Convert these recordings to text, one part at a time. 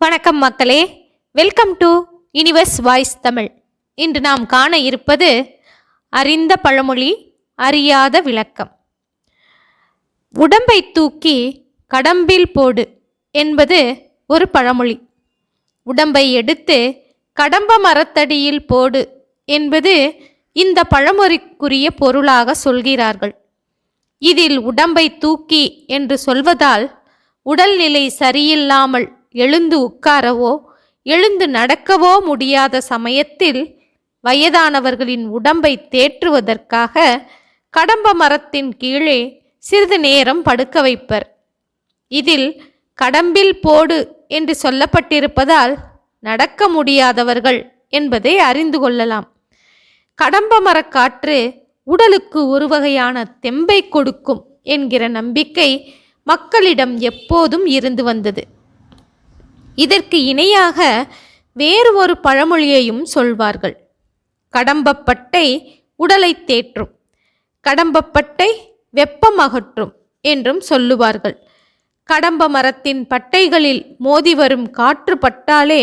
வணக்கம் மக்களே. Welcome to universe voice Tamil இன்று நாம் காண இருப்பது அறிந்த பழமொழி அறியாத விளக்கம். உடம்பை தூக்கி கடம்பில் போடு என்பது ஒரு பழமொழி. உடம்பை எடுத்து கடம்ப மரத்தடியில் போடு என்பது இந்த பழமொழிக்குரிய பொருளாக சொல்கிறார்கள். இதில் உடம்பை தூக்கி என்று சொல்வதால் உடல்நிலை சரியில்லாமல் எழுந்து உட்காரவோ எழுந்து நடக்கவோ முடியாத சமயத்தில் வயதானவர்களின் உடம்பை தேற்றுவதற்காக கடம்ப மரத்தின் கீழே சிறிது நேரம் படுக்க வைப்பர். இதில் கடம்பில் போடு என்று சொல்லப்பட்டிருப்பதால் நடக்க முடியாதவர்கள் என்பதை அறிந்து கொள்ளலாம். கடம்ப மரக்காற்று உடலுக்கு ஒரு வகையான தெம்பை கொடுக்கும் என்கிற நம்பிக்கை மக்களிடம் எப்போதும் இருந்து வந்தது. இதற்கு இணையாக வேறு ஒரு பழமொழியையும் சொல்வார்கள். கடம்பப்பட்டை உடலை தேற்றும் கடம்பப்பட்டை வெப்பம் அகற்றும் என்றும் சொல்லுவார்கள். கடம்ப மரத்தின் பட்டைகளில் மோதி வரும் காற்று பட்டாலே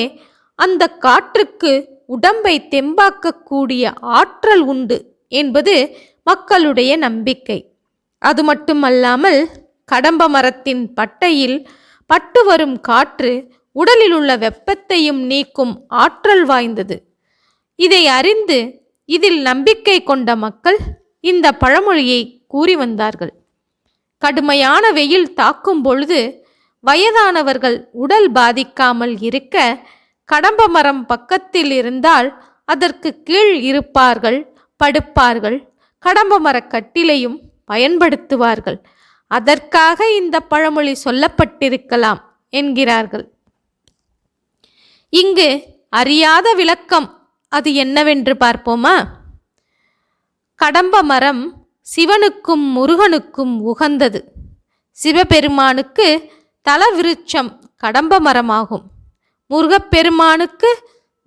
அந்த காற்றுக்கு உடம்பை தெம்பாக்கக்கூடிய ஆற்றல் உண்டு என்பது மக்களுடைய நம்பிக்கை. அது மட்டுமல்லாமல் கடம்ப மரத்தின் பட்டையில் பட்டு வரும் காற்று உடலில் உள்ள வெப்பத்தையும் நீக்கும் ஆற்றல் வாய்ந்தது. இதை அறிந்து இதில் நம்பிக்கை கொண்ட மக்கள் இந்த பழமொழியை கூறி வந்தார்கள். கடுமையான வெயில் தாக்கும் பொழுது வயதானவர்கள் உடல் பாதிக்காமல் இருக்க கடம்ப மரம் பக்கத்தில் இருந்தால் அதற்கு கீழ் இருப்பார்கள் படுப்பார்கள் கடம்ப மரக் கட்டிலையும் பயன்படுத்துவார்கள். அதற்காக இந்த பழமொழி சொல்லப்பட்டிருக்கலாம் என்கிறார்கள். இங்கு அறியாத விளக்கம் அது என்னவென்று பார்ப்போமா? கடம்ப மரம் சிவனுக்கும் முருகனுக்கும் உகந்தது. சிவபெருமானுக்கு தலவிருட்சம் கடம்ப மரமாகும். முருகப்பெருமானுக்கு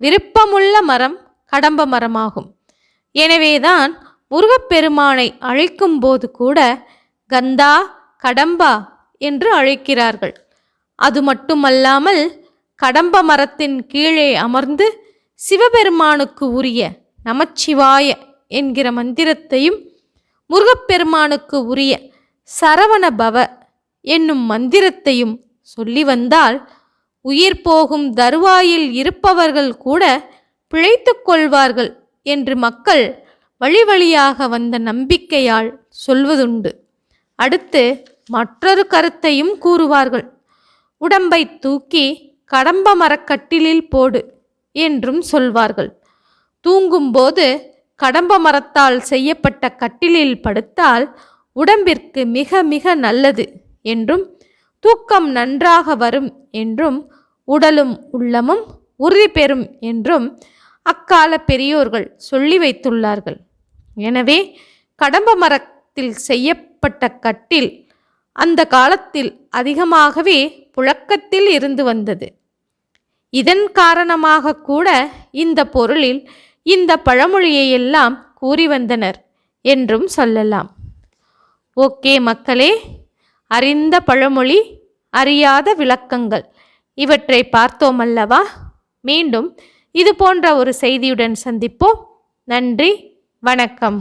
விருப்பமுள்ள மரம் கடம்ப மரமாகும். எனவேதான் முருகப்பெருமானை அழைக்கும்போது கூட கந்தா கடம்பா என்று அழைக்கிறார்கள். அது மட்டுமல்லாமல் கடம்ப மரத்தின் கீழே அமர்ந்து சிவபெருமானுக்கு உரிய நமச்சிவாய என்கிற மந்திரத்தையும் முருகப்பெருமானுக்கு உரிய சரவண பவ என்னும் மந்திரத்தையும் சொல்லி வந்தால் உயிர் போகும் தருவாயில் இருப்பவர்கள் கூட பிழைத்து கொள்வார்கள் என்று மக்கள் வழி வழியாக வந்த நம்பிக்கையால் சொல்வதுண்டு. அடுத்து மற்றொரு கருத்தையும் கூறுவார்கள். உடம்பை தூக்கி கடம்ப மரக்கட்டிலில் போடு என்றும் சொல்வார்கள். தூங்கும்போது கடம்ப மரத்தால் செய்யப்பட்ட கட்டிலில் படுத்தால் உடம்பிற்கு மிக மிக நல்லது என்றும் தூக்கம் நன்றாக வரும் என்றும் உடலும் உள்ளமும் உறுதி பெறும் என்றும் அக்கால பெரியோர்கள் சொல்லி வைத்துள்ளார்கள். எனவே கடம்ப மரத்தில் செய்யப்பட்ட கட்டில் அந்த காலத்தில் அதிகமாகவே புழக்கத்தில் இருந்து வந்தது. இதன் காரணமாக கூட இந்த பொருளில் இந்த பழமொழியை எல்லாம் கூறி வந்தனர் என்றும் சொல்லலாம். ஓகே மக்களே அறிந்த பழமொழி அறியாத விளக்கங்கள் இவற்றை பார்த்தோம் அல்லவா? மீண்டும் இது போன்ற ஒரு செய்தியுடன் சந்திப்போம். நன்றி வணக்கம்.